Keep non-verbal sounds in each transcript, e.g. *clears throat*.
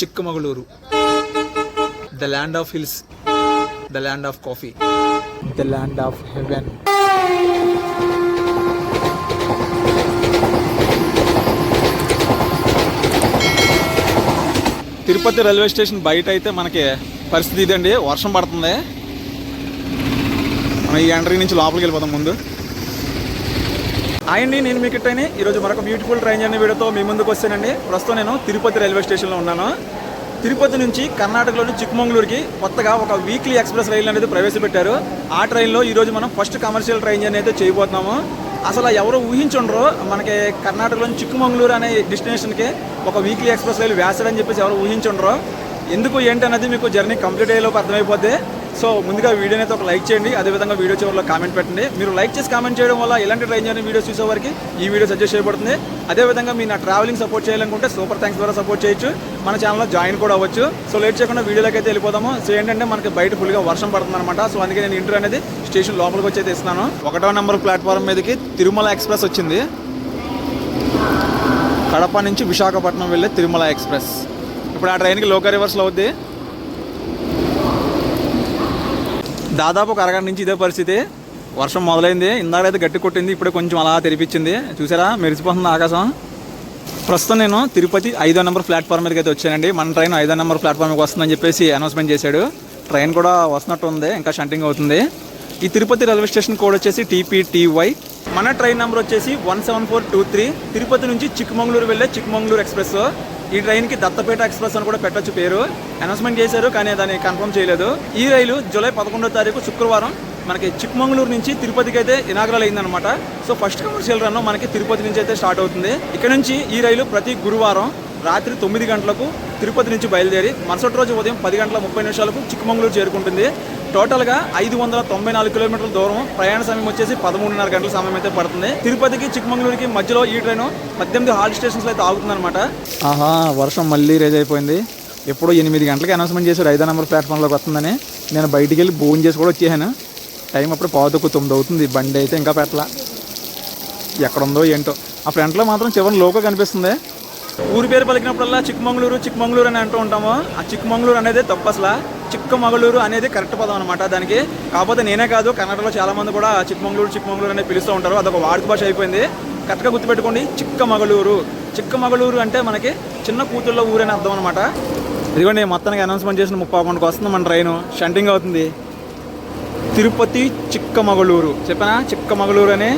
Chikkamagaluru. The land of hills the land of coffee the land of heaven Tirupati railway station బయట అయితే మనకి పరిస్థితి ఇదండి. వర్షం పడుతుంది. మనం ఈ ఎంట్రీ నుంచి లోపలికి వెళ్ళిపోతాం ముందు. ఆయన్ని నేను మీకు ఇట్టని ఈరోజు మరొక బ్యూటిఫుల్ ట్రైన్ జర్నీ వీడియోతో మీ ముందుకు వస్తానండి. ప్రస్తుతం నేను తిరుపతి రైల్వే స్టేషన్లో ఉన్నాను. తిరుపతి నుంచి కర్ణాటకలోని చిక్మంగళూరుకి కొత్తగా ఒక వీక్లీ ఎక్స్ప్రెస్ రైలు అనేది ప్రవేశపెట్టారు. ఆ ట్రైన్లో ఈరోజు మనం ఫస్ట్ కమర్షియల్ ట్రైన్ జర్నీ అయితే చేయబోతున్నాము. అసలు ఎవరు ఊహించుండ్రు మనకి కర్ణాటకలోని చిక్మంగళూరు అనే డెస్టినేషన్కి ఒక వీక్లీ ఎక్స్ప్రెస్ రైలు వేస్తాడని చెప్పేసి ఎవరు ఊహించుండ్రు ఎందుకు ఏంటి అనేది మీకు జర్నీ కంప్లీట్ అయ్యేలోపు అర్థమైపోతే సో ముందుగా వీడియోని అయితే ఒక లైక్ చేయండి అదేవిధంగా వీడియో చివరిలో కామెంట్ పెట్టండి. మీరు లైక్ చేసి కామెంట్ చేయడం వల్ల ఇలాంటి ట్రైన్ జర్నీ వీడియోస్ చూసే వారికి ఈ వీడియో సజెస్ట్ చేయబడుతుంది. అదేవిధంగా మీ నా ట్రావెలింగ్ సపోర్ట్ చేయాలనుకుంటే సూపర్ థ్యాంక్స్ ద్వారా సపోర్ట్ చేయొచ్చు. మన ఛానల్లో జాయిన్ కూడా అవ్వచ్చు. సో లేట్ చేయకుండా వీడియోలోకి అయితే వెళ్ళిపోదాము. సో ఏంటంటే మనకి బయట ఫుల్గా వర్షం పడుతుంది అనమాట సో అందుకే నేను ఇంటర్ అనేది స్టేషన్ లోపలికి వచ్చి అయితే ఇస్తున్నాను. ఒకటో నెంబర్ ప్లాట్ఫామ్ మీదకి తిరుమల ఎక్స్ప్రెస్ వచ్చింది. కడప నుంచి విశాఖపట్నం వెళ్ళే తిరుమల ఎక్స్ప్రెస్ ఇప్పుడు ఆ ట్రైన్కి లోకల్ రివర్స్లో అవుద్ది. దాదాపు ఒక అరగంట నుంచి ఇదే పరిస్థితి. వర్షం మొదలైంది. ఇందాకైతే గట్టి కొట్టింది ఇప్పుడే కొంచెం అలా తెరిపించింది. చూసారా? మెరిసిపోతుంది ఆకాశం. ప్రస్తుతం నేను తిరుపతి ఐదో నెంబర్ ప్లాట్ఫామ్ మీదకి అయితే వచ్చానండి. మన ట్రైన్ ఐదో నెంబర్ ప్లాట్ఫామ్కి వస్తుందని చెప్పేసి అనౌన్స్మెంట్ చేశాడు. ట్రైన్ కూడా వస్తున్నట్టు ఉంది ఇంకా షంటింగ్ అవుతుంది. ఈ తిరుపతి రైల్వే స్టేషన్ కోడ్ వచ్చేసి టీపీటీవై. మన ట్రైన్ నెంబర్ వచ్చేసి one seven four two three. Tirupati నుంచి చిక్కమంగళూరు వెళ్ళే చిక్కమంగళూరు ఎక్స్ప్రెస్. ఈ ట్రైన్కి దత్తపేట ఎక్స్ప్రెస్ అని కూడా పెట్టొచ్చు పేరు. అనౌన్స్మెంట్ చేశారు కానీ దాన్ని కన్ఫర్మ్ చేయలేదు. ఈ రైలు జూలై పదకొండో తారీఖు శుక్రవారం మనకి చిక్మంగళూరు నుంచి తిరుపతికి అయితే ఇనాగ్రల్ అయిందనమాట సో ఫస్ట్ కమర్షియల్ రన్ మనకి తిరుపతి నుంచి అయితే స్టార్ట్ అవుతుంది. ఇక్కడ నుంచి ఈ రైలు ప్రతి గురువారం రాత్రి తొమ్మిది గంటలకు తిరుపతి నుంచి బయలుదేరి మరుసటి రోజు ఉదయం పది గంటల ముప్పై నిమిషాలకు చిక్కమంగళూరు చేరుకుంటుంది. టోటల్గా ఐదు వందల తొంభై నాలుగు కిలోమీటర్ల దూరం ప్రయాణ సమయం వచ్చేసి పదమూడున్నర గంటల సమయం అయితే పడుతుంది. తిరుపతికి చిక్కమంగళూరుకి మధ్యలో ఈ ట్రైన్ పద్దెనిమిది హాల్ట్ స్టేషన్స్లో అయితే ఆగుతుందన్నమాట. ఆహా వర్షం మళ్ళీ రేజ్ అయిపోయింది. ఎప్పుడో ఎనిమిది గంటలకి అనౌన్స్మెంట్ చేశారు ఐదో నెంబర్ ప్లాట్ఫామ్లోకి వస్తుందని. నేను బయటికి వెళ్ళి భోజనం చేసి కూడా వచ్చేసాను. టైం అప్పుడు పావుతొక్కు తొమ్మిది అవుతుంది. బండి అయితే ఇంకా పెట్టలా. ఎక్కడుందో ఏంటో. ఆ ఫ్రంట్లో మాత్రం చివరి లోకో కనిపిస్తుంది. ఊరి పేరు పలికినప్పుడల్లా చిక్కమంగళూరు చిక్కమంగళూరు అని అంటూ ఉంటాము. ఆ చిక్కమంగళూరు అనేది తప్పు అసలు చిక్కమగళూరు అనేది కరెక్ట్ పదం అనమాట దానికి. కాకపోతే నేనే కాదు కన్నడలో చాలా మంది కూడా చిక్కమంగళూరు చిక్కమంగళూరు అనేది పిలుస్తూ ఉంటారు. అదొక వాడుక భాష అయిపోయింది. కరెక్ట్గా గుర్తుపెట్టుకోండి చిక్కమగళూరు. చిక్కమగళూరు అంటే మనకి చిన్న కూతుళ్ళ ఊరు అని అర్థం అనమాట ఇదిగోండి మొత్తానికి అనౌన్స్మెంట్ చేసిన ముప్పై గంటకు వస్తుంది మన ట్రైన్. షంటింగ్ అవుతుంది. తిరుపతి చిక్కమగళూరు. చెప్పనా? చిక్కమగళూరు అని.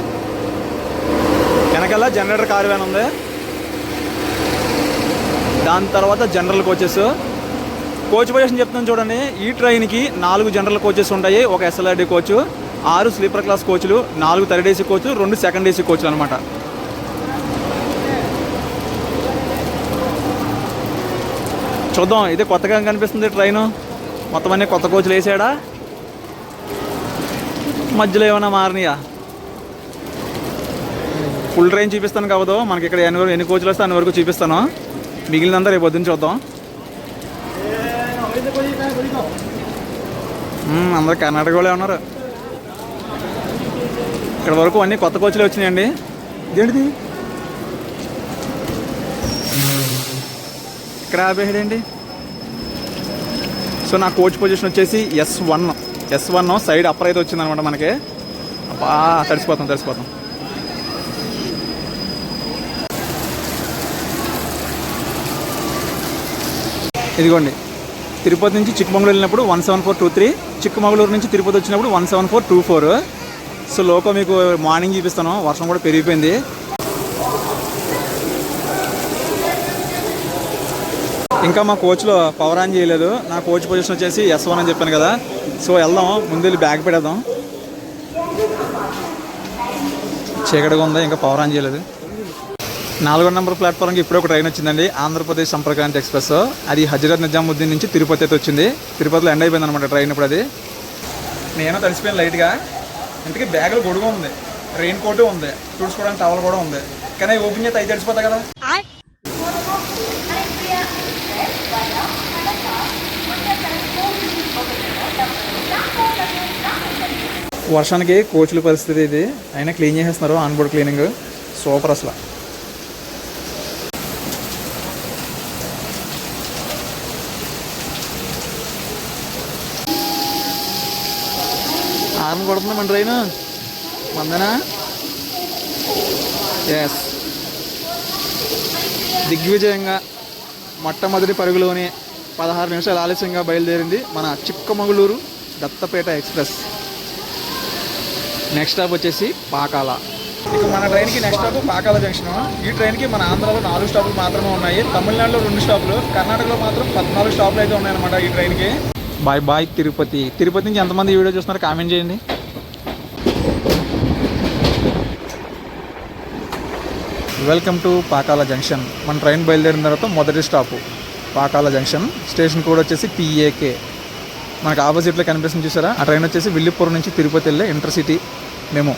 వెనకాల జనరేటర్ కారు వ్యాన్ ఉంది. దాని తర్వాత జనరల్ కోచెస్. కోచ్ పొజిషన్ చెప్తున్నాను చూడండి. ఈ ట్రైన్కి నాలుగు జనరల్ కోచెస్ ఉంటాయి. ఒక ఎస్ఎల్ఆర్డి కోచ్ ఆరు స్లీపర్ క్లాస్ కోచ్లు నాలుగు థర్డ్ ఏసీ కోచ్లు రెండు సెకండ్ ఏసీ కోచ్లు అనమాట చూద్దాం. ఇదే కొత్తగా కనిపిస్తుంది ట్రైన్. మొత్తం అన్ని కొత్త కోచ్లు వేసాడా? మధ్యలో ఏమైనా మారినాయా? ఫుల్ ట్రైన్ చూపిస్తాను కావదు మనకి ఇక్కడ ఎన్ని ఎన్ని కోచ్లు వస్తే అన్ని వరకు చూపిస్తాను. మిగిలినంతా రేపు పొద్దున్న చూద్దాం. అందరు కర్ణాటక వాళ్ళే ఉన్నారు. ఇక్కడ వరకు అన్ని కొత్త కోచ్లు వచ్చినాయండి. ఇదేంటిది? ఇక్కడ ఆపేసాడండి సో నా కోచ్ పొజిషన్ వచ్చేసి S one S one side upper అయితే వచ్చిందనమాట మనకి. అబ్బా తడిసిపోతాం తడిసిపోతాం. ఇదిగోండి. తిరుపతి నుంచి చిక్కమంగళూరు వెళ్ళినప్పుడు one seven four two three Chikkamagaluru నుంచి తిరుపతి వచ్చినప్పుడు one seven four two four. So loco మీకు మార్నింగ్ చూపిస్తాను వర్షం కూడా పెరిగిపోయింది. ఇంకా మా కోచ్లో పవర్ ఆన్ చేయలేదు. నా కోచ్ పొజిషన్ వచ్చేసి ఎస్ వన్ అని చెప్పాను కదా. సో వెళ్దాం ముందు వెళ్ళి బ్యాగ్ పెడదాం చీకటిగా ఉందా? ఇంకా పవర్ ఆన్ చేయలేదు. నాలుగో నెంబర్ ప్లాట్ఫామ్కి ఇప్పుడు ఒక ట్రైన్ వచ్చిందండి. ఆంధ్రప్రదేశ్ సంప్రకాంతి ఎక్స్ప్రెస్. అది హజరత్ నిజాముద్దీన్ నుంచి తిరుపతి అయితే వచ్చింది. తిరుపతిలో ఎండ్ అయిపోయింది అనమాట ట్రైన్ ఇప్పుడు అది. నేను తడిసిపోయాను లైట్గా ఇంతకీ బ్యాగులు గొడుగు ఉంది. రెయిన్ కోట్ ఉంది. తుడుచుకోవడానికి టవల్ కూడా ఉంది. కానీ ఓపెన్ చేస్తే అవి తడిసిపోతా కదా. వర్షానికి కోచ్ల పరిస్థితి ఇది. అయినా క్లీన్ చేసేస్తున్నారు. ఆన్బోర్డ్ క్లీనింగ్ సూపర్ అసలు. హార్న్ మన ట్రైన్ మందనా ఎస్ దిగ్విజయంగా మొట్టమొదటి పరుగులోనే పదహారు నిమిషాలు ఆలస్యంగా బయలుదేరింది మన Chikkamagaluru Dattapeta express next stop వచ్చేసి పాకాల ఇక మన ట్రైన్కి నెక్స్ట్ స్టాప్ పాకాల జంక్షన్ ఈ ట్రైన్కి మన ఆంధ్రాలో నాలుగు స్టాపులు మాత్రమే ఉన్నాయి తమిళనాడులో రెండు స్టాపులు కర్ణాటకలో మాత్రం పద్నాలుగు స్టాపులు అయితే ఉన్నాయన్నమాట ఈ ట్రైన్కి బాయ్ బాయ్ తిరుపతి తిరుపతి నుంచి ఎంతమంది వీడియో చూస్తున్నారు కామెంట్ చేయండి వెల్కమ్ టు పాకాల జంక్షన్. మన ట్రైన్ బయలుదేరిన తర్వాత మొదటి stop Pakala junction. Station code వచ్చేసి పిఏకే మనకు ఆపోజిట్లో కనిపిస్తుంది చూసారా? ఆ ట్రైన్ వచ్చేసి విల్లిపురం నుంచి తిరుపతి వెళ్ళే ఇంటర్సిటీ మేము.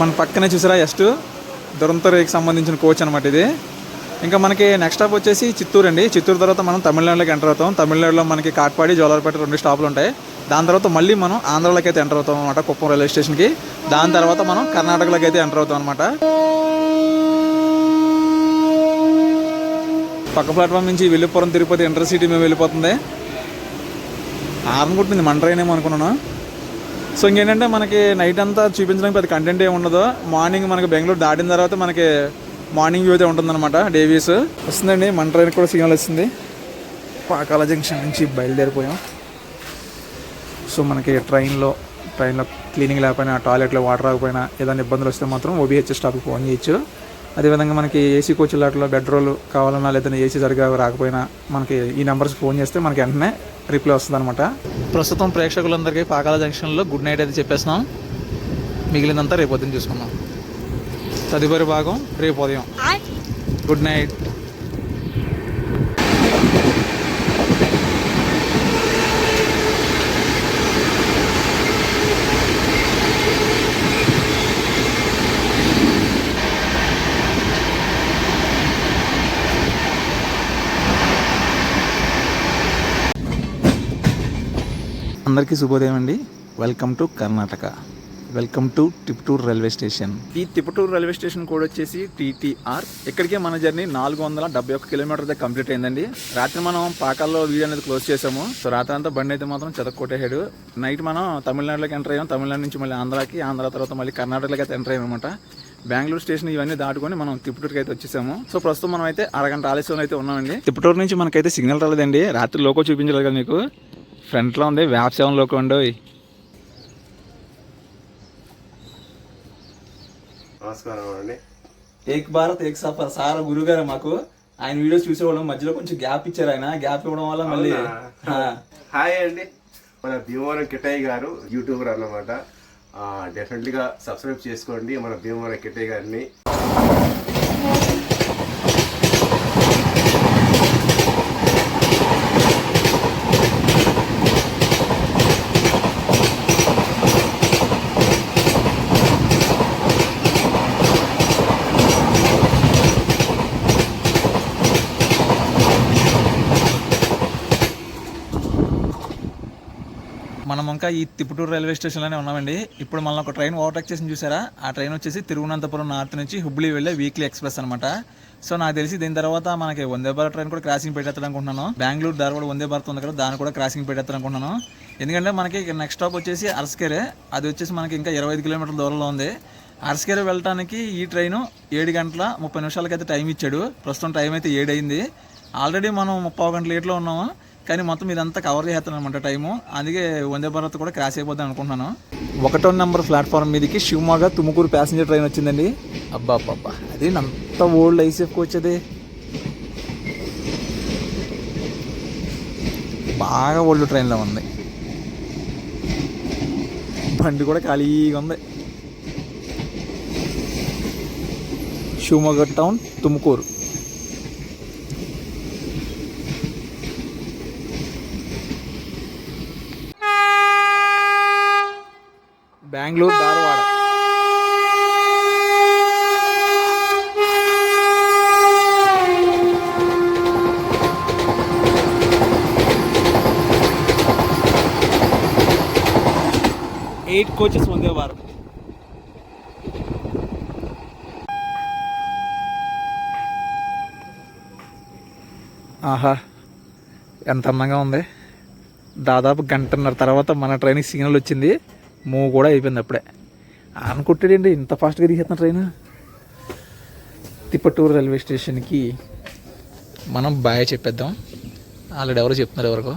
మన పక్కనే చూసారా? ఎస్ట్ దురంతరేకి సంబంధించిన కోచ్ అనమాట ఇది. ఇంకా మనకి నెక్స్ట్ స్టాప్ వచ్చేసి చిత్తూరు అండి. చిత్తూరు తర్వాత మనం తమిళనాడులోకి ఎంటర్ అవుతాం. తమిళనాడులో మనకి కాట్పాడి జోలార్పేట రెండు స్టాపులు ఉంటాయి. దాని తర్వాత మళ్ళీ మనం ఆంధ్రాలోకి అయితే ఎంటర్ అవుతాం అనమాట కుప్పం రైల్వే స్టేషన్కి దాని తర్వాత మనం కర్ణాటకలోకి అయితే ఎంటర్ అవుతాం అనమాట పక్క ప్లాట్ఫామ్ నుంచి విల్లుపురం తిరుపతి ఇంటర్సిటీ మేము వెళ్ళిపోతుంది. ఆరం కొట్టింది మన ట్రైన్ ఏమో అనుకున్నాను. సో ఇంకేంటంటే మనకి నైట్ అంతా చూపించడానికి పెద్ద కంటెంట్ ఏమి ఉండదు. మార్నింగ్ మనకి బెంగళూరు దాటిన తర్వాత మనకి మార్నింగ్ వ్యూ అయితే ఉంటుందన్నమాట. డేవీస్ వస్తుందండి. మన ట్రైన్ కూడా సిగ్నల్ వచ్చింది. పాకాల జంక్షన్ నుంచి బయలుదేరిపోయాం. సో మనకి ట్రైన్లో ట్రైన్లో క్లీనింగ్ లేకపోయినా టాయిలెట్లో వాటర్ రాకపోయినా ఏదైనా ఇబ్బందులు వస్తే మాత్రం ఓబీహెచ్ స్టాప్కి ఫోన్ చేయొచ్చు. అదేవిధంగా మనకి ఏసీ కోచ్లాట్లో బెడ్రోల్ కావాలన్నా లేదంటే ఏసీ సరిగా రాకపోయినా మనకి ఈ నెంబర్స్ ఫోన్ చేస్తే మనకి వెంటనే రిప్లై వస్తుంది అనమాట ప్రస్తుతం ప్రేక్షకులందరికీ పాకాల జంక్షన్లో గుడ్ నైట్ అయితే చెప్పేస్తున్నాం. మిగిలినంతా రేపు పొద్దున్న చూసుకుందాం. తదుపరి భాగం రేపు ఉదయం. గుడ్ నైట్ అందరికీ శుభోదయం అండి. Welcome to Karnataka welcome to Tiptur railway station. ఈ తిప్పుటూరు రైల్వే స్టేషన్ కోడ్ వచ్చేసి టీటీఆర్. ఇక్కడికే మన జర్నీ నాలుగు వందల డెబ్బై ఒక్క కిలోమీటర్ అయితే కంప్లీట్ అయిందండి. రాత్రి మనం పాకాల్లో వీడియో అనేది క్లోజ్ చేసాము. సో రాత్రి అంతా బండి అయితే మాత్రం చెదక్కొట్టేసాడు నైట్ మనం తమిళనాడులోకి ఎంటర్ అయ్యాం. తమిళనాడు నుంచి మళ్ళీ ఆంధ్రాకి ఆంధ్ర తర్వాత మళ్ళీ కర్ణాటకలోకి అయితే ఎంటర్ అయ్యాం అనమాట బెంగళూరు స్టేషన్ ఇవన్నీ దాటుకొని మనం తిప్పటూరుకి అయితే వచ్చేసాము. సో ప్రస్తుతం మనం అయితే అరగంట ఆలస్యం అయితే ఉన్నామండి. తిప్పటూరు నుంచి మనకైతే సిగ్నల్ రాలేదండి. రాత్రి లోకో చూపించలేదు కదా మీకు. ఫ్రంట్లో ఉంది వ్యాప్ సెవెన్ లోకో అండి నమస్కారం అండి. ఏక్ భారత్ ఏక్ సఫర్. సార్ గురుగారు మాకు ఆయన వీడియోస్ చూసేవాళ్ళం. మధ్యలో కొంచెం గ్యాప్ ఇచ్చారు ఆయన. గ్యాప్ ఇవ్వడం వల్ల మళ్ళీ హాయ్ అండి. మన భీమవరం కిట్టయ్య గారు యూట్యూబర్ అన్నమాట. డెఫినెట్లీ గా సబ్స్క్రైబ్ చేసుకోండి. మన భీమవరం కిట్టయ్య గారిని. మనం ఇంకా ఈ తిప్పుటూరు రైల్వే స్టేషన్లోనే ఉన్నామండి. ఇప్పుడు మనం ఒక ట్రైన్ ఓవర్టేక్ చేసి చూసారా? ఆ ట్రైన్ వచ్చేసి తిరువనంతపురం నార్త్ నుంచి హుబ్లీ వెళ్ళే వీక్లీ ఎక్స్ప్రెస్ అనమాట సో నాకు తెలిసి దీని తర్వాత మనకి వందే భారత్ ట్రైన్ కూడా క్రాసింగ్ పెట్టేస్తాను అనుకుంటున్నాను బెంగళూరు ధారవాడ వందే భారత్ ఉంది కదా దాన్ని కూడా క్రాసింగ్ పెట్టేస్తాను అనుకుంటున్నాను ఎందుకంటే మనకి నెక్స్ట్ స్టాప్ వచ్చేసి అరస్కేరే. అది వచ్చేసి మనకి ఇంకా ఇరవై ఐదు కిలోమీటర్ల దూరంలో ఉంది. అరస్కేరే వెళ్ళడానికి ఈ ట్రైన్ ఏడు గంటల ముప్పై నిమిషాలకైతే టైం ఇచ్చాడు. ప్రస్తుతం టైం అయితే ఏడైంది ఆల్రెడీ మనం ముప్పై గంటల లేట్లో ఉన్నాము. కానీ మొత్తం ఇదంతా కవర్ చేస్తాను అనమాట టైము. అందుకే వందే భారత్ కూడా క్రాష్ అయిపోద్ది అనుకుంటున్నాను. ఒకటో నెంబర్ ప్లాట్ఫామ్ మీదకి శివమొగ్గ తుముకూరు ప్యాసింజర్ ట్రైన్ వచ్చిందండి. అబ్బా అబ్బా అది అంత ఓల్డ్ ఐసీఎఫ్కి వచ్చేది బాగా ఓల్డ్ ట్రైన్లో ఉంది. బండి కూడా ఖాళీగా ఉంది. Shivamogga town Tumakuru Bengaluru Dharwad. Eight coaches Bharat ఆహా ఎంత అందంగా ఉంది. దాదాపు గంటన్నర తర్వాత మన ట్రైన్కి సిగ్నల్ వచ్చింది. మూవ్ కూడా అయిపోయింది అప్పుడే. అనుకుంటాడండి ఇంత ఫాస్ట్గా తీసేస్తున్న ట్రైన్? తిప్పటూరు రైల్వే స్టేషన్కి మనం బాయ్ చెప్పేద్దాం. ఆల్రెడీ ఎవరో చెప్తున్నారు ఎవరికో.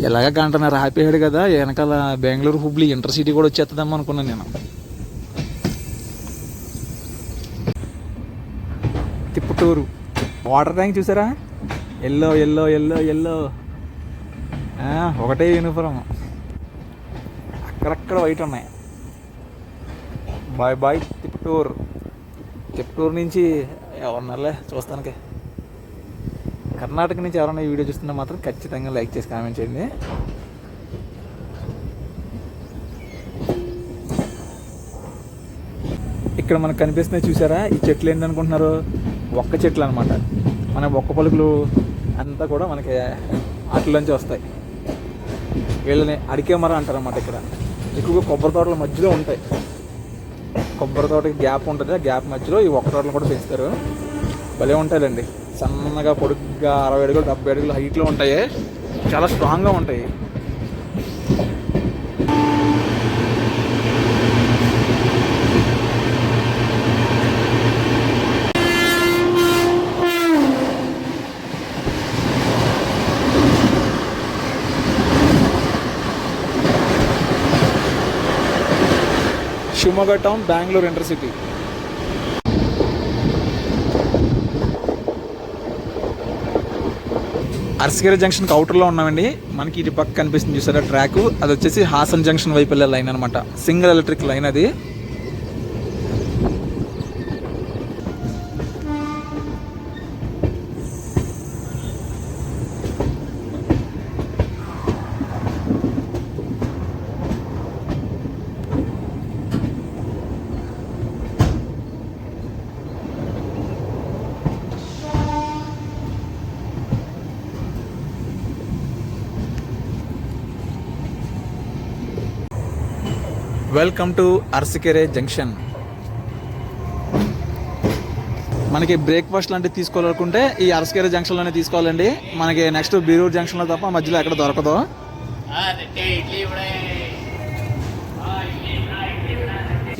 ఎలాగ గంటన్నర ఆపేయాడు కదా వెనకాల బెంగళూరు హుబ్లీ ఇంటర్సిటీ కూడా వచ్చేద్దాం అనుకున్నాను నేను. తిప్పటూరు. వాటర్ ట్యాంక్ చూసారా? Yellow yellow yellow yellow. ఒకటే యూనిఫామ్ అక్కడక్కడ వైట్ ఉన్నాయి. బాయ్ బాయ్ తిప్పటూరు తిప్పటూరు నుంచి ఎవరున్నారులే చూస్తానికి. కర్ణాటక నుంచి ఎవరైనా వీడియో చూస్తున్నా మాత్రం ఖచ్చితంగా లైక్ చేసి కామెంట్ చేయండి. ఇక్కడ మనకు కనిపిస్తున్నాయి చూసారా? ఈ చెట్లు ఏంటనుకుంటున్నారు ఒక్క చెట్లు అనమాట మన ఒక్క పలుకులు అంతా కూడా మనకి వాటిలోంచి వస్తాయి. వీళ్ళని అడికే మర అంటారు అనమాట ఇక్కడ. ఎక్కువగా కొబ్బరి తోటల మధ్యలో ఉంటాయి. కొబ్బరి తోటకి గ్యాప్ ఉంటుంది. ఆ గ్యాప్ మధ్యలో ఈ ఒక్క తోటలు కూడా పెంచుతారు. భలే ఉంటాయండి సన్నగా పొడుగ్గా అరవై అడుగులు డెబ్బై అడుగులు హైట్లో ఉంటాయి. చాలా స్ట్రాంగ్గా ఉంటాయి. Shimoga town Bengaluru intercity Arasikere junction అవుటర్లో ఉన్నామండి. మనకి ఇటు పక్క కనిపిస్తుంది చూసారా ట్రాక్. అది వచ్చేసి హాసన్ జంక్షన్ వైపు వెళ్ళే లైన్ అనమాట సింగిల్ ఎలక్ట్రిక్ లైన్ అది. వెల్కమ్ టు అరసకెరే జంక్షన్ మనకి బ్రేక్ఫాస్ట్ లాంటివి తీసుకోవాలనుకుంటే ఈ అరసకెరే జంక్షన్లోనే తీసుకోవాలండి. మనకి నెక్స్ట్ బీరూరు జంక్షన్లో తప్ప మధ్యలో ఎక్కడ దొరకదు.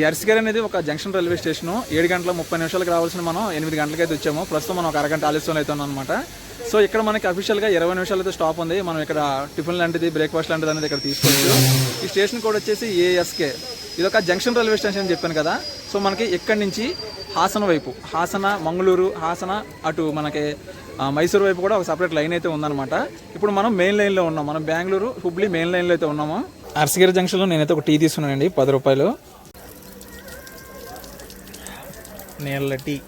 ఈ అరసకెరే అనేది ఒక జంక్షన్ రైల్వే స్టేషన్ ఏడు గంటల ముప్పై నిమిషాలకు రావాల్సిన మనం ఎనిమిది గంటలకు అయితే వచ్చాము. ప్రస్తుతం మనం ఒక అరగంట ఆలస్యం అయితే ఉన్నాం అనమాట సో ఇక్కడ మనకి అఫీషియల్గా ఇరవై నిమిషాలు అయితే స్టాప్ ఉంది. మనం ఇక్కడ టిఫిన్ లాంటిది బ్రేక్ఫాస్ట్ లాంటిది అనేది ఇక్కడ తీసుకోవచ్చు. ఈ స్టేషన్ కోడ్ వచ్చేసి ఏఎస్కే ఇది ఒక జంక్షన్ రైల్వే స్టేషన్ అని చెప్పాను కదా. సో మనకి ఇక్కడి నుంచి హాసన వైపు హాసన మంగళూరు హాసన అటు మనకి మైసూరు వైపు కూడా ఒక సపరేట్ లైన్ అయితే ఉందన్నమాట. ఇప్పుడు మనం మెయిన్ లైన్లో ఉన్నాం. మనం బెంగళూరు హుబ్లీ మెయిన్ లైన్లో అయితే ఉన్నాము. అరసగిరి జంక్షన్లో నేనైతే ఒక టీ తీసుకున్నానండి పది రూపాయలు. నీళ్ళ టీ.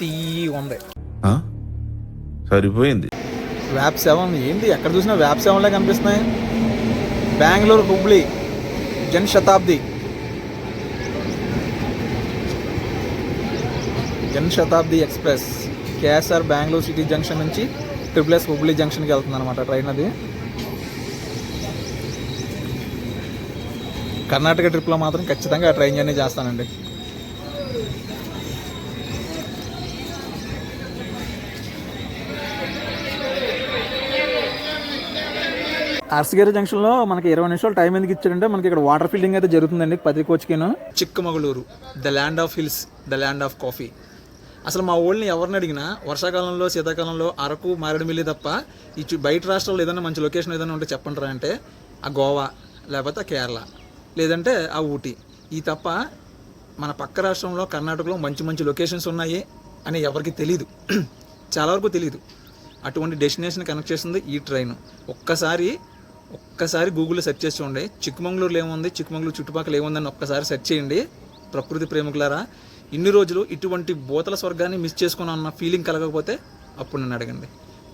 టీ ఉంది. ఆ? సరిపోయింది. వ్యాప్ సెవెన్ ఏంటి ఎక్కడ చూసినా వ్యాప్ సెవెన్లే కనిపిస్తున్నాయి. Bengaluru Hubli Jan Shatabdi Jan Shatabdi express KSR Bengaluru city junction నుంచి ట్రిపుల్ ఎస్ హుబ్లీ జంక్షన్కి వెళ్తుంది అనమాట ట్రైన్ అది. కర్ణాటక ట్రిప్లో మాత్రం ఖచ్చితంగా ట్రైన్ జర్నీ చేస్తానండి. అర్సగిరి జంక్షన్లో మనకి ఇరవై నిమిషాలు టైం ఎందుకు ఇచ్చారంటే మనకి ఇక్కడ వాటర్ ఫిల్లింగ్ అయితే జరుగుతుందండి పది కోచ్కిను. Chikkamagaluru the land of hills the land of coffee. అసలు మా ఊళ్ళని ఎవరిని అడిగినా వర్షాకాలంలో శీతాకాలంలో అరకు మారేడుమిల్లి తప్ప ఈ బయట రాష్ట్రాల్లో ఏదైనా మంచి లొకేషన్ ఏదైనా ఉంటే చెప్పండి అంటే ఆ గోవా లేకపోతే ఆ కేరళ లేదంటే ఆ ఊటీ. ఈ తప్ప మన పక్క రాష్ట్రంలో కర్ణాటకలో మంచి మంచి లొకేషన్స్ ఉన్నాయి అని ఎవరికి తెలియదు *clears throat* చాలా వరకు తెలియదు అటువంటి డెస్టినేషన్ కనెక్ట్ చేస్తుంది ఈ ట్రైన్. ఒక్కసారి ఒక్కసారి గూగుల్లో సెర్చ్ చేసి చూడండి. చిక్కమంగళూరులో ఏముంది? చిక్కమంగళూరు చుట్టుపక్కల ఏముందని ఒక్కసారి సెర్చ్ చేయండి. ప్రకృతి ప్రేమికులారా ఇన్ని రోజులు ఇటువంటి బోతల స్వర్గాన్ని మిస్ చేసుకున్నాను అన్న ఫీలింగ్ కలగకపోతే అప్పుడు నన్ను అడగండి.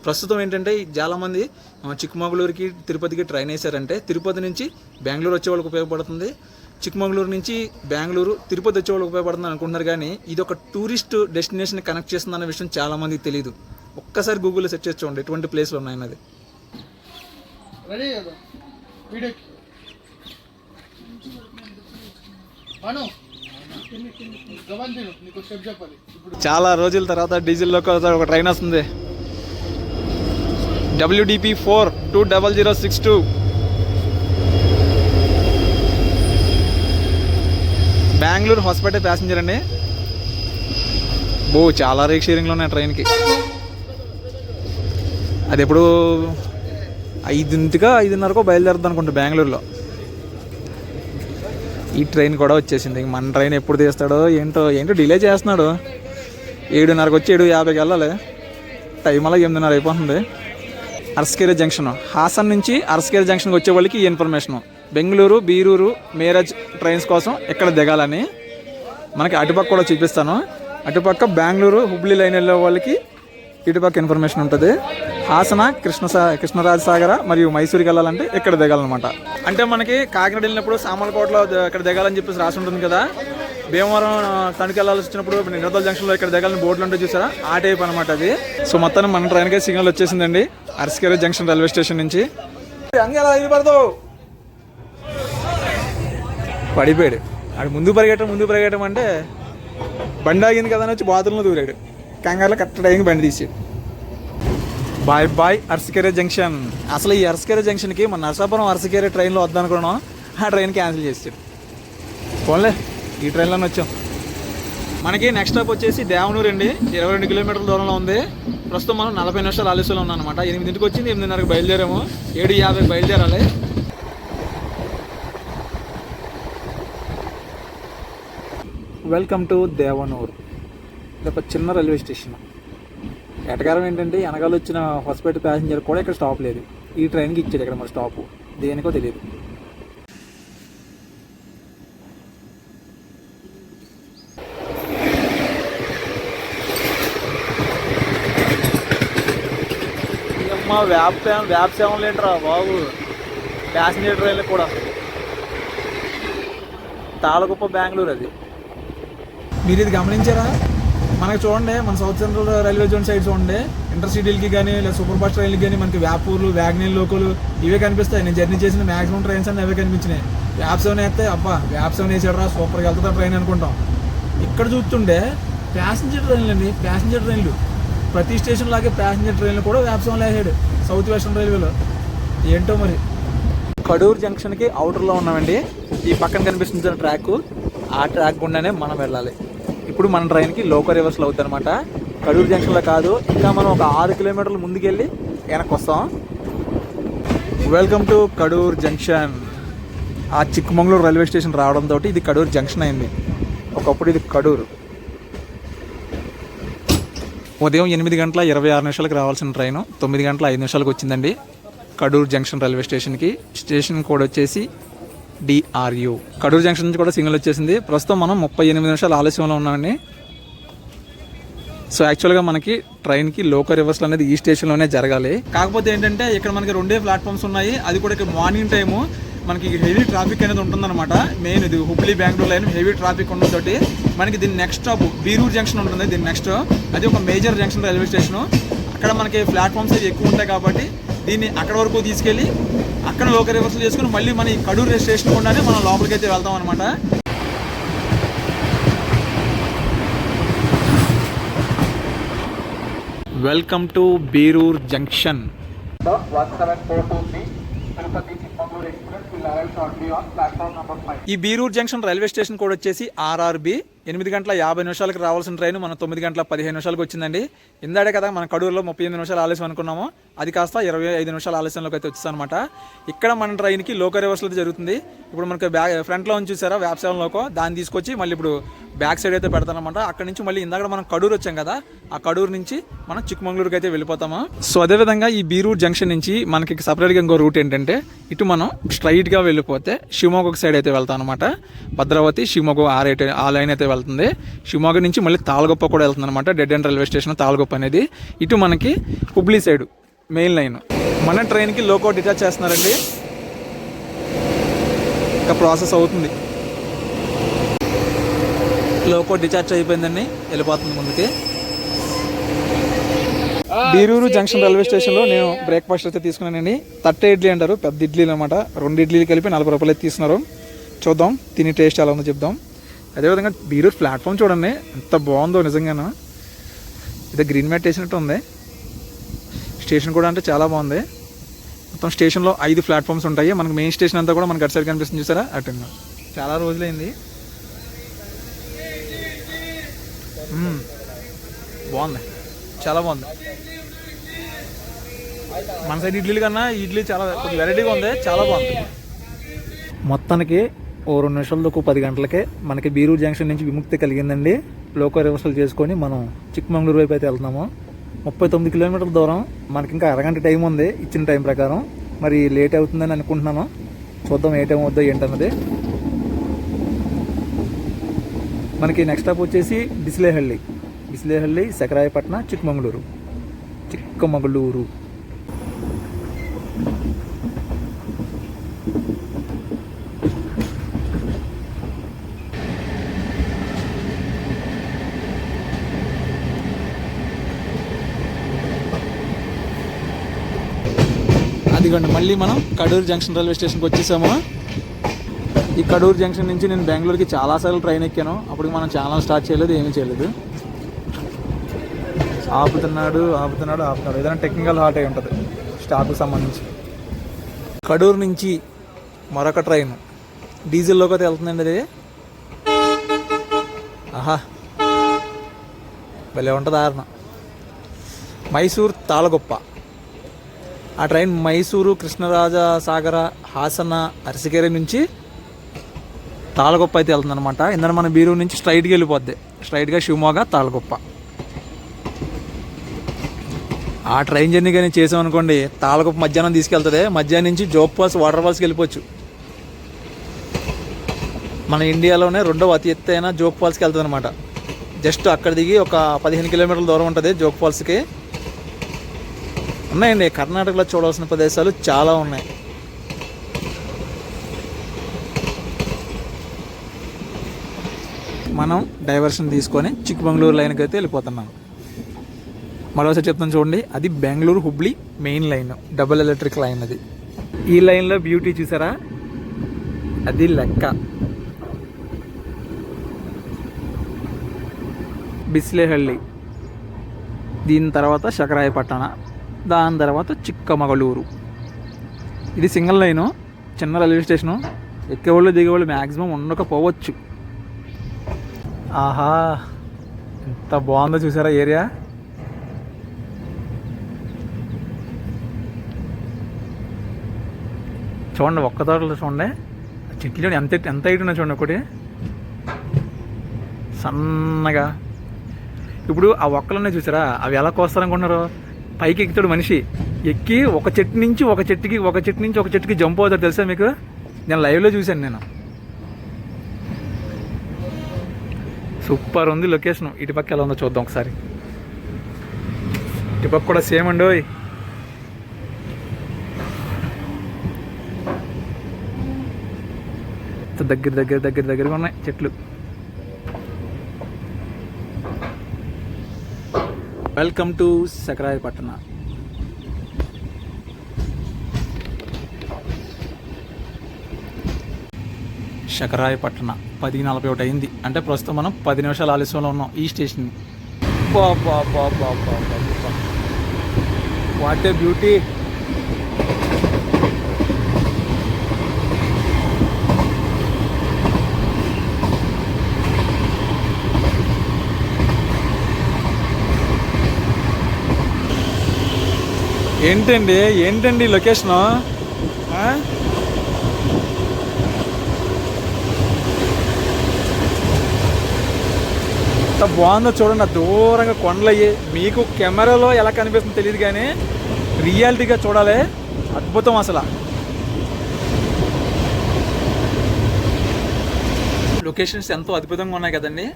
ప్రస్తుతం ఏంటంటే చాలామంది ఆ, చిక్కమంగళూరుకి తిరుపతికి ట్రైన్ వేశారంటే తిరుపతి నుంచి బెంగళూరు వచ్చే వాళ్ళకి ఉపయోగపడుతుంది. చిక్కమంగళూరు నుంచి బెంగళూరు తిరుపతి వచ్చే వాళ్ళకి ఉపయోగపడుతుంది అనుకుంటున్నారు కానీ ఇది ఒక టూరిస్ట్ డెస్టినేషన్ కనెక్ట్ చేస్తుందన్న విషయం చాలామందికి తెలియదు ఒక్కసారి గూగుల్లో సెర్చ్ చేసి చూడండి ఎటువంటి ప్లేస్లు ఉన్నాయన్నది. రెడీ కదా వీడియోకి మను నీకు స్టెప్ చెప్పాలి. చాలా రోజుల తర్వాత డీజిల్లో ఒక ట్రైన్ వస్తుంది. WDP four two double zero six two Bengaluru hospital passenger అండి. బో చాలా రేక్ షేరింగ్లు ఉన్నాయి ట్రైన్కి అది ఎప్పుడు ఐదింటిగా ఐదున్నరకో బయలుదేరుద్ది అనుకుంటా బెంగళూరులో. ఈ ట్రైన్ కూడా వచ్చేసింది. ఇంక మన ట్రైన్ ఎప్పుడు తీస్తాడో ఏంటో ఏంటో డిలే చేస్తున్నాడు. ఏడున్నరకు వచ్చి ఏడు యాభైకి వెళ్ళాలి టైం అలా ఎనిమిదిన్నర అయిపోతుంది. అరస్కేరి జంక్షన్ హాసన్ నుంచి అరస్కేరి జంక్షన్కి వచ్చే వాళ్ళకి ఈ ఇన్ఫర్మేషన్. బెంగళూరు బీరూరు మేరజ్ ట్రైన్స్ కోసం ఎక్కడ దిగాలని మనకి అటుపక్క కూడా చూపిస్తాను. అటుపక్క బెంగళూరు హుబ్లీ లైన్ వెళ్ళే వాళ్ళకి ఇటుపక్క ఇన్ఫర్మేషన్ ఉంటుంది. హాసన కృష్ణ కృష్ణరాజ సాగర మరియు మైసూరుకి వెళ్ళాలంటే ఇక్కడ దిగాలన్నమాట. అంటే మనకి కాకినాడ వెళ్ళినప్పుడు సామర్లకోటలో ఇక్కడ దిగాలని చెప్పేసి రాసి ఉంటుంది కదా. భీమవరం తణుకు వెళ్ళాల్సి వచ్చినప్పుడు నిడదల జంక్షన్లో ఇక్కడ దిగాలని బోర్డులు ఉంటే చూసారా? ఆ టైప్ అనమాట అది. సో మొత్తాన్ని మన ట్రైన్కే సిగ్నల్ వచ్చేసిందండి. అరస్కేరే జంక్షన్ రైల్వే స్టేషన్ నుంచి. పడిపోయాడు. ఆడు ముందు పరిగెట్టడం ముందు పరిగెట్టడం అంటే బండి ఆగింది కదా అని వచ్చి బాత్రూంలో దూరాడు. కంగారులో కరెక్ట్ టైంకి బండి తీసాడు. బాయ్ బాయ్ అరసకెరే జంక్షన్ అసలు ఈ అరసకేరే జంక్షన్కి మన నరసాపురం అరసకేరే ట్రైన్లో వద్దనుకున్నాం. ఆ ట్రైన్ క్యాన్సిల్ చేసాడు పోన్లే ఈ ట్రైన్లోనే వచ్చాం. మనకి నెక్స్ట్ స్టాప్ వచ్చేసి దేవనూరు అండి. ఇరవై రెండు కిలోమీటర్ల దూరంలో ఉంది. ప్రస్తుతం మనం నలభై నిమిషాలు ఆలస్యంలో ఉన్నాం అనమాట ఎనిమిదింటికి వచ్చింది ఎనిమిదిన్నరకు బయలుదేరాము. ఏడు యాభైకి బయలుదేరాలి. Welcome to Devanur. ఇది ఒక చిన్న రైల్వే స్టేషన్ ఎటకారం ఏంటంటే వెనకాల వచ్చిన హాస్పిటల్ ప్యాసింజర్ కూడా ఇక్కడ స్టాప్ లేదు. ఈ ట్రైన్కి ఇచ్చాడు ఇక్కడ మరి స్టాప్ దేనికో తెలియదు. అమ్మ వ్యాప్ వ్యాప్ సేవం లేంటరా బాబు. ప్యాసింజర్ ట్రైన్లు కూడా. తాళగుప్ప బెంగళూరు అది. మీరు ఇది గమనించారా? మనకి చూడండి మన south central railway zone side చూడండి. ఇంటర్సిటీలకి కానీ లేదా సూపర్ ఫాస్ట్ రైలుకి కానీ మనకి వ్యాపూర్లు వ్యాగ్నీల్ లోకలు ఇవే కనిపిస్తాయి. నేను జర్నీ చేసిన మాక్సిమం ట్రైన్స్ అన్నీ అవే కనిపించినాయి. వ్యాప్ సెవెన్ వేస్తే అబ్బా వ్యాప్ సెవెన్ వేసాడరా సూపర్గా వెళ్తుందా ట్రైన్ అనుకుంటాం. ఇక్కడ చూస్తుంటే ప్యాసింజర్ ట్రైన్లు అండి ప్యాసింజర్ ట్రైన్లు ప్రతి స్టేషన్ లాగే ప్యాసింజర్ ట్రైన్లు కూడా వ్యాప్ సెవెన్ వేసాడు. సౌత్ వెస్టర్న్ రైల్వేలో ఏంటో మరి? కడూరు జంక్షన్కి అవుటర్లో ఉన్నామండి. ఈ పక్కన కనిపిస్తున్న ట్రాక్ ఆ ట్రాక్ గుండానే మనం వెళ్ళాలి. ఇప్పుడు మన ట్రైన్కి లోకల్ రివర్స్లో అవుతుంది అనమాట కడూరు జంక్షన్లో కాదు ఇంకా మనం ఒక ఆరు కిలోమీటర్లు ముందుకెళ్ళి వెనక్కి వస్తాం వెల్కమ్ టు కడూర్ జంక్షన్. ఆ చిక్కమంగళూరు రైల్వే స్టేషన్ రావడంతో ఇది కడూరు జంక్షన్ అయింది. ఒకప్పుడు ఇది కడూరు. ఉదయం ఎనిమిది గంటల ఇరవై ఆరు నిమిషాలకు రావాల్సిన ట్రైన్ తొమ్మిది గంటల ఐదు నిమిషాలకు వచ్చిందండి. కడూరు జంక్షన్ రైల్వే స్టేషన్కి. స్టేషన్ కోడ్ వచ్చేసి డిఆర్యు కడూరు జంక్షన్ నుంచి కూడా సిగ్నల్ వచ్చేసింది. ప్రస్తుతం మనం ముప్పై ఎనిమిది నిమిషాలు ఆలస్యంలో ఉన్నామండి. సో యాక్చువల్గా మనకి ట్రైన్కి లోకల్ రివర్సల్ అనేది ఈ స్టేషన్లోనే జరగాలి. కాకపోతే ఏంటంటే ఇక్కడ మనకి రెండే ప్లాట్ఫామ్స్ ఉన్నాయి. అది కూడా ఇక్కడ మార్నింగ్ టైము. మనకి హెవీ ట్రాఫిక్ అనేది ఉంటుందన్నమాట. మెయిన్ ఇది Hubli Bengaluru line heavy traffic ఉండడంతో మనకి దీని నెక్స్ట్ స్టాప్ బీరూరు జంక్షన్ ఉంటుంది దీని నెక్స్ట్. అది ఒక మేజర్ జంక్షన్ రైల్వే స్టేషన్. అక్కడ మనకి ప్లాట్ఫామ్స్ అవి ఎక్కువ ఉంటాయి కాబట్టి దీన్ని అక్కడ వరకు తీసుకెళ్ళి అక్కడ లోకల్ రివర్సల్ చేసుకుని మళ్ళీ మన ఈ కడూరు స్టేషన్ గుండానే మనం లోపలికి అయితే వెళ్తాం అనమాట వెల్కమ్ టు బీరూర్ జంక్షన్ ఈ బీరూర్ జంక్షన్ రైల్వే స్టేషన్ కూడా వచ్చేసి ఆర్ఆర్బి ఎనిమిది గంటల యాభై నిమిషాలకు రావాల్సిన ట్రైన్ మనం తొమ్మిది గంటల పదిహేను నిమిషాలకు వచ్చిందండి. ఇందాడే కదా మన కడూరులో ముప్పై ఎనిమిది నిమిషాలు ఆలస్యం అనుకున్నాము. అది కాస్త ఇరవై ఐదు నిమిషాల ఆలస్యంలోకి అయితే వచ్చింది అనమాట ఇక్కడ మన ట్రైన్కి లోకల్ రివర్స్లో అయితే జరుగుతుంది. ఇప్పుడు మనకి బ్యాక్ ఫ్రంట్లో ఉంది చూసారా వ్యాప్సాలం లోకో దాన్ని తీసుకొచ్చి మళ్ళీ ఇప్పుడు బ్యాక్ సైడ్ అయితే పెడతానమాట అక్కడ నుంచి మళ్ళీ ఇందాక మనం కడూరు వచ్చాం కదా ఆ కడూరు నుంచి మనం చిక్కమంగళూరుకి అయితే వెళ్ళిపోతాము. సో అదేవిధంగా ఈ బీరూర్ జంక్షన్ నుంచి మనకి సపరేట్గా ఇంకో రూట్ ఏంటంటే ఇటు మనం స్ట్రైట్గా వెళ్ళిపోతే షిమోగ సైడ్ అయితే వెళ్తాం అనమాట భద్రావతి షిమోగ ఆ రైట్ ఆ లైన్ అయితే వెళ్తుంది. షిమోగ నుంచి మళ్ళీ తాళగొప్ప కూడా వెళ్తుంది అనమాట dead and railway station Talaguppa అనేది. ఇటు మనకి హుబ్లీ సైడ్ మెయిన్ లైన్ మన ట్రైన్కి లోకో డిటాచ్ చేస్తున్నారండి. ఇంకా ప్రాసెస్ అవుతుంది. లోకో డిచార్జ్ అయిపోయిందండి. వెళ్ళిపోతుంది ముందుకి. బీరూరు జంక్షన్ రైల్వే స్టేషన్లో నేను బ్రేక్ఫాస్ట్ అయితే తీసుకున్నానండి. తట్ట ఇడ్లీ అంటారు. పెద్ద ఇడ్లీలు అనమాట రెండు ఇడ్లీలు కలిపి నలభై రూపాయలు అయితే తీసుకున్నారు. చూద్దాం తిని టేస్ట్ ఎలా ఉందో చెప్దాం. అదేవిధంగా బీరూరు ప్లాట్ఫామ్ చూడండి ఎంత బాగుందో నిజంగాను. ఇది గ్రీన్ మ్యాట్ వేసినట్టు ఉంది. స్టేషన్ కూడా అంటే చాలా బాగుంది. మొత్తం స్టేషన్లో ఐదు ప్లాట్ఫామ్స్ ఉంటాయి. మనకి మెయిన్ స్టేషన్ అంతా కూడా మనకి అటు సైడ్ కనిపిస్తుంది చూసారా? అటు చాలా రోజులైంది. Hmm. బాగుంది. చాలా బాగుంది. మన సైడ్ ఇడ్లీలు కన్నా ఇడ్లీ చాలా కొంచెం వెరైటీగా ఉంది. చాలా బాగుంది. మొత్తానికి ఓ రెండు నిమిషాలకు పది గంటలకే మనకి బీరూరు జంక్షన్ నుంచి విముక్తి కలిగిందండి. లోకల్ రివర్సల్ చేసుకొని మనం చిక్కమంగళూరు వైపు అయితే వెళ్తున్నాము. ముప్పై తొమ్మిది కిలోమీటర్ల దూరం మనకి ఇంకా అరగంట టైం ఉంది ఇచ్చిన టైం ప్రకారం. మరి లేట్ అవుతుందని అనుకుంటున్నాను. చూద్దాం ఏ టైం అవుద్దో ఏంటన్నది. మనకి నెక్స్ట్ స్టాప్ వచ్చేసి బిస్లేహల్లి బిస్లేహల్లి సకరాయపట్న చిక్కమంగళూరు చిక్కమంగళూరు. మళ్ళీ మనం కడూరు జంక్షన్ రైల్వే స్టేషన్కి వచ్చేసాము. ఈ కడూరు జంక్షన్ నుంచి నేను బెంగళూరుకి చాలాసార్లు ట్రైన్ ఎక్కాను. అప్పుడు మనం ఛానల్ స్టార్ట్ చేయలేదు ఏమీ చేయలేదు. ఆపుతున్నాడు ఆపుతున్నాడు ఆపుతున్నాడు. ఏదైనా టెక్నికల్ హార్ట్ అయి ఉంటుంది స్టాప్కి సంబంధించి. కడూరు నుంచి మరొక ట్రైన్. డీజిల్లోకి అయితే వెళ్తుందండి అది. ఆహా. భలే ఉంటుంది ఆరణ. మైసూర్ తాళగొప్ప. ఆ ట్రైన్ మైసూరు కృష్ణరాజ సాగర హాసన అరసికేరి నుంచి తాళగొప్ప అయితే వెళ్తుందనమాట అనమాట మన బీరూరు నుంచి స్ట్రైట్గా వెళ్ళిపోద్ది. స్ట్రైట్గా శివమోగ తాళగొప్ప ఆ ట్రైన్ జర్నీ కానీ చేసాం అనుకోండి తాళగొప్ప మధ్యాహ్నం తీసుకెళ్తుంది మధ్యాహ్నం నుంచి జోగ్ ఫాల్స్ వాటర్ ఫాల్స్కి వెళ్ళిపోవచ్చు. మన ఇండియాలోనే రెండవ అతి ఎత్తైన జోగ్ ఫాల్స్కి వెళ్తుంది అనమాట జస్ట్ అక్కడ దిగి ఒక పదిహేను కిలోమీటర్ల దూరం ఉంటుంది జోగ్ ఫాల్స్కి. ఉన్నాయండి. కర్ణాటకలో చూడాల్సిన ప్రదేశాలు చాలా ఉన్నాయి. మనం డైవర్షన్ తీసుకొని చిక్కమంగళూరు లైన్కి అయితే వెళ్ళిపోతున్నాం. మరోసారి చెప్తాను చూడండి. అది Bengaluru Hubli main line. Double electric line అది. ఈ లైన్లో బ్యూటీ చూసారా? అది లెక్క. బిస్లేహల్లి దీని తర్వాత శకరాయపట్టణ. దాని తర్వాత చిక్కమగళూరు. ఇది సింగిల్ లైను చిన్న రైల్వే స్టేషను. ఎక్కేవాళ్ళు దిగేవాళ్ళు మ్యాక్సిమం ఉండకపోవచ్చు. ఆహా ఎంత బాగుందో చూసారా ఏరియా? చూడండి ఒక్క తోటలో చూడండి. చెట్లు చూడండి ఎంత ఎంత హైట్ ఉన్నా చూడండి ఒకటి. సన్నగా. ఇప్పుడు ఆ ఒక్కలనే చూసారా? అవి ఎలా కోస్తారనుకుంటున్నారు పైకి ఎక్కుతాడు మనిషి. ఎక్కి ఒక చెట్టు నుంచి ఒక చెట్టుకి ఒక చెట్టు నుంచి ఒక చెట్టుకి జంప్ అవుతాడు తెలుసా మీకు? నేను లైవ్లో చూశాను నేను. సూపర్ ఉంది లొకేషన్ ఇటుపక్క ఎలా ఉందో చూద్దాం ఒకసారి. ఇటుపక్క కూడా సేమ్ అండి ఓయ్. దగ్గర దగ్గర దగ్గర దగ్గరగా ఉన్నాయి చెట్లు. వెల్కమ్ టు సకరాయపట్టణ శకరాయపట్టణ పది నలభై ఒకటి అయింది. అంటే ప్రస్తుతం మనం పది నిమిషాలు ఆలస్యంలో ఉన్నాం ఈ స్టేషన్. వాట్ ఏ బ్యూటీ ఏంటండి? ఏంటండి లొకేషను? ఎంత బాగుందో చూడండి ఆ దూరంగా కొండలయ్యి. మీకు కెమెరాలో ఎలా కనిపిస్తుందో తెలియదు కానీ రియాలిటీగా చూడాలి. అద్భుతం అసలు. లొకేషన్స్ ఎంతో అద్భుతంగా ఉన్నాయి కదండి.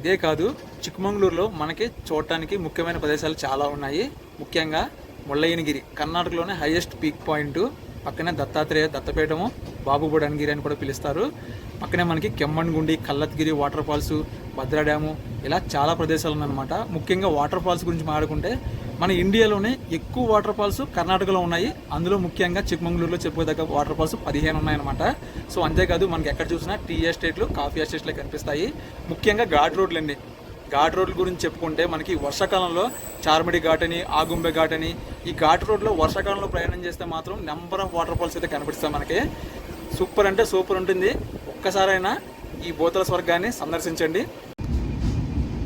ఇదే కాదు చిక్కమంగళూరులో మనకి చూడటానికి ముఖ్యమైన ప్రదేశాలు చాలా ఉన్నాయి. ముఖ్యంగా ముళ్ళయ్యనగిరి కర్ణాటకలోనే హైయెస్ట్ పీక్ పాయింట్ పక్కనే దత్తాత్రేయ దత్తపీఠము బాబుబుడన్గిరి అని కూడా పిలుస్తారు. పక్కనే మనకి Kemmangundi Kallathigiri water falls Bhadra dam ఇలా చాలా ప్రదేశాలు ఉన్నాయన్నమాట. ముఖ్యంగా వాటర్ ఫాల్స్ గురించి మాట్లాడుకుంటే మన ఇండియాలోనే ఎక్కువ వాటర్ ఫాల్స్ కర్ణాటకలో ఉన్నాయి. అందులో ముఖ్యంగా చిక్కమంగళూరులో చెప్పుకోదగ్గ వాటర్ ఫాల్స్ పదిహేను ఉన్నాయన్నమాట. సో అంతేకాదు మనకి ఎక్కడ చూసినా టీ ఎస్టేట్లు కాఫీ ఎస్టేట్లు కనిపిస్తాయి. ముఖ్యంగా ఘాట్ రోడ్లు అండి ఘాట్ రోడ్ల గురించి చెప్పుకుంటే మనకి వర్షాకాలంలో చార్మిడి ఘాట్ అని ఆగుంబె ఘాట్ అని ఈ ఘాట్ రోడ్లో వర్షాకాలంలో ప్రయాణం చేస్తే మాత్రం నెంబర్ ఆఫ్ వాటర్ ఫాల్స్ అయితే కనిపిస్తాయి మనకి. సూపర్ అంటే సూపర్ ఉంటుంది. ఒక్కసారైనా ఈ బోతల స్వర్గాన్ని సందర్శించండి.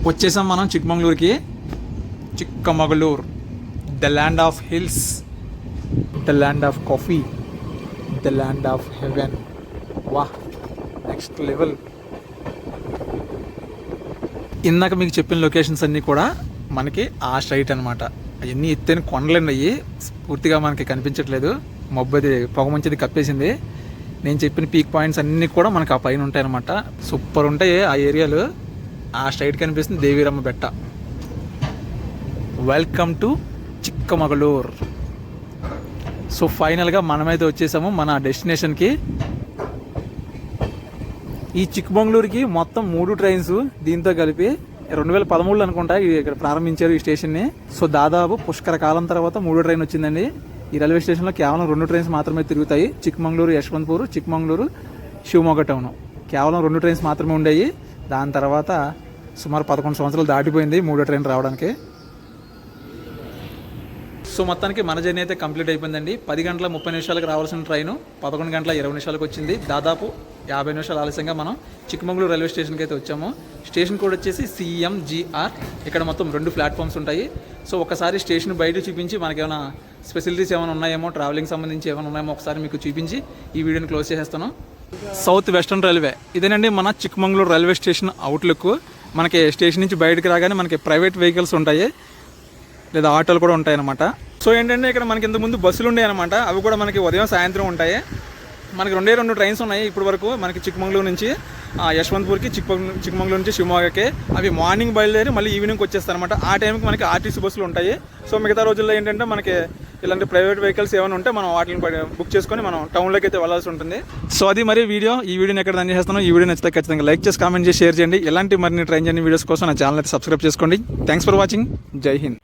వచ్చేసాం మనం చిక్మంగళూరుకి. Chikkamagaluru. The land of hills the land of coffee the land of heaven వాహ్ నెక్స్ట్ లెవెల్ ఇందాక మీకు చెప్పిన లొకేషన్స్ అన్నీ కూడా మనకి ఆ స్ట్రైట్ అనమాట అవన్నీ ఎత్తైన కొండలండి పూర్తిగా మనకి కనిపించట్లేదు. మబ్బది పొగ మంచిది కప్పేసింది. నేను చెప్పిన పీక్ పాయింట్స్ అన్నీ కూడా మనకి ఆ పైన ఉంటాయి అనమాట సూపర్ ఉంటాయి ఆ ఏరియాలు. ఆ స్ట్రైట్ కనిపిస్తుంది దేవీరమ్మ బెట్ట. వెల్కమ్ టు చిక్కమగళూరు సో ఫైనల్గా మనమైతే వచ్చేసాము. మన డెస్టినేషన్కి ఈ చిక్మంగళూరుకి మొత్తం మూడు ట్రైన్స్ దీంతో కలిపి రెండు వేల పదమూడులో అనుకుంటా ఇక్కడ ప్రారంభించారు ఈ స్టేషన్ని. సో దాదాపు పుష్కర కాలం తర్వాత మూడో ట్రైన్ వచ్చిందండి. ఈ రైల్వే స్టేషన్లో కేవలం రెండు ట్రైన్స్ మాత్రమే తిరుగుతాయి. చిక్మంగళూరు యశ్వంత్పూర్ చిక్మంగళూరు శివమొగ్గ టౌన్. కేవలం రెండు ట్రైన్స్ మాత్రమే ఉండేవి దాని తర్వాత సుమారు పదకొండు సంవత్సరాలు దాటిపోయింది మూడో ట్రైన్ రావడానికి. సో మొత్తానికి మన జర్నీ అయితే కంప్లీట్ అయిపోయిందండి. పది గంటల ముప్పై నిమిషాలకు రావాల్సిన ట్రైన్ పదకొండు గంటల ఇరవై నిమిషాలకు వచ్చింది. దాదాపు యాభై నిమిషాలు ఆలస్యంగా మనం చిక్కమంగళూరు రైల్వే స్టేషన్కి అయితే వచ్చాము. స్టేషన్ కూడా వచ్చేసి సిఎంజిఆర్ ఇక్కడ మొత్తం రెండు ప్లాట్ఫామ్స్ ఉంటాయి. సో ఒకసారి స్టేషన్ బయట చూపించి మనకి ఏమైనా స్పెసిలిటీస్ ఏమైనా ఉన్నాయేమో ట్రావెలింగ్ సంబంధించి ఏమైనా ఉన్నాయేమో ఒకసారి మీకు చూపించి ఈ వీడియోని క్లోజ్ చేసేస్తాను. సౌత్ వెస్టర్న్ రైల్వే ఇదేనండి మన చిక్కమంగళూరు రైల్వే స్టేషన్ అవుట్లుక్ మనకి స్టేషన్ నుంచి బయటకు రాగానే మనకి ప్రైవేట్ వెహికల్స్ ఉంటాయి. లేదా ఆటోలు కూడా ఉంటాయన్నమాట. సో ఏంటంటే ఇక్కడ మనకి ఇంత ముందు బస్సులు ఉండేవి అనమాట అవి కూడా మనకి ఉదయం సాయంత్రం ఉంటాయి. మనకి రెండే రెండు ట్రైన్స్ ఉన్నాయి ఇప్పటి వరకు. మనకి చిక్కమంగళూరు నుంచి యశ్వంత్పూర్కి చిక్ చిక్క చిక్కమంగళూరు నుంచి శివమోగకి అవి మార్నింగ్ బయలుదేరి మళ్ళీ ఈవినింగ్ వచ్చేస్తాయి అనమాట ఆ టైంకి మనకి ఆర్టీసీ బస్సులు ఉంటాయి. సో మిగతా రోజుల్లో ఏంటంటే మనకి ఇలాంటి ప్రైవేట్ వెహికల్స్ ఏమైనా ఉంటే మనం వాటిని బుక్ చేసుకొని మనం టౌన్లోకి అయితే వెళ్ళాల్సి ఉంటుంది. సో అది మరి వీడియో. ఈ వీడియోని ఎక్కడ దాన్ని చేస్తాను ఈ వీడియో నచ్చితే ఖచ్చితంగా లైక్ చేసి కామెంట్ చేసి షేర్ చేయండి. ఇలాంటి మరిన్ని ట్రైన్ చేయండి వీడియోస్ కోసం నా ఛానల్ అయితే సబ్స్క్రైబ్ చేసుకోండి. Thanks for watching. Jai Hind.